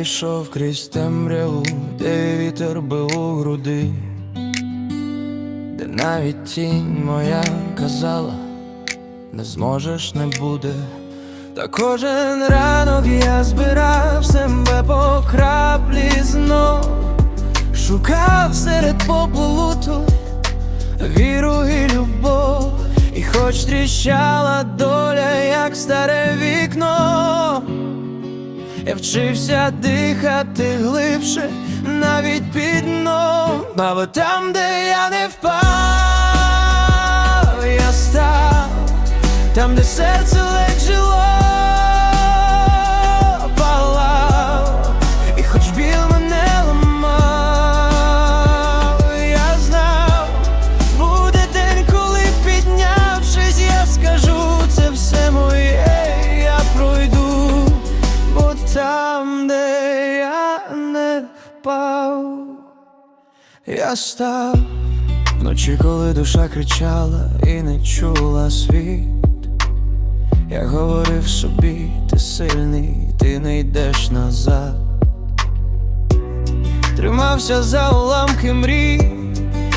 йшов крізь темряву, де вітер бив у груди, де навіть тінь моя казала, не зможеш, не буде. Та кожен ранок я збирав себе по краплі знов, шукав серед поплуту віру і любов, і хоч тріщала доля, як старе вікно, я вчився дихати глибше, навіть під дном, але там, де я не впав, я став, там, де серце ледь жило, там, де я не впав, я став вночі, коли душа кричала і не чула світ. Я говорив собі, ти сильний, ти не йдеш назад. Тримався за уламки мрій,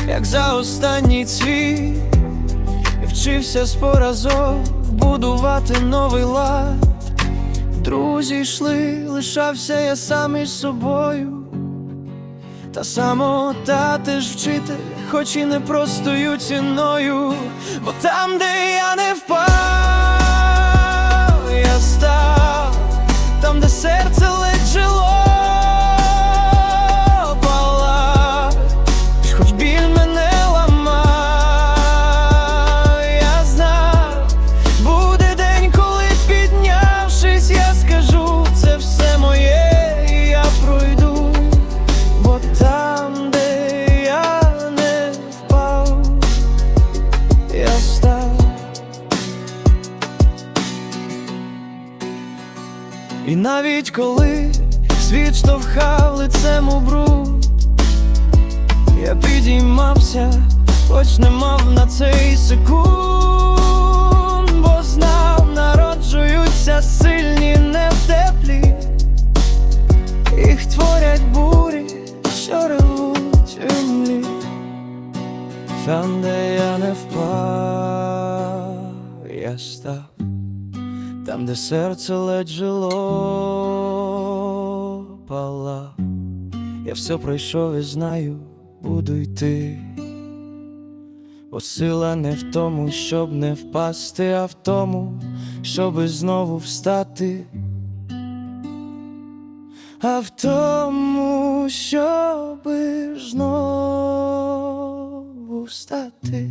як за останній цвіт, і вчився з поразок будувати новий лад. Друзі йшли, лишався я сам із собою. Та самота теж вчитель, хоч і не простою ціною, бо там, де я не впав, І навіть коли світ штовхав лицем у бруд, я підіймався, хоч не мав на цей секунд, бо знав, народжуються сильні не в теплі. Їх творять бурі, що ревуть у млі Там, де я не впав, я став, там, де серце ледь жило, палав Я все пройшов і знаю, буду йти. Бо сила не в тому, щоб не впасти, а в тому, щоби знову встати а в тому, щоби знову встати.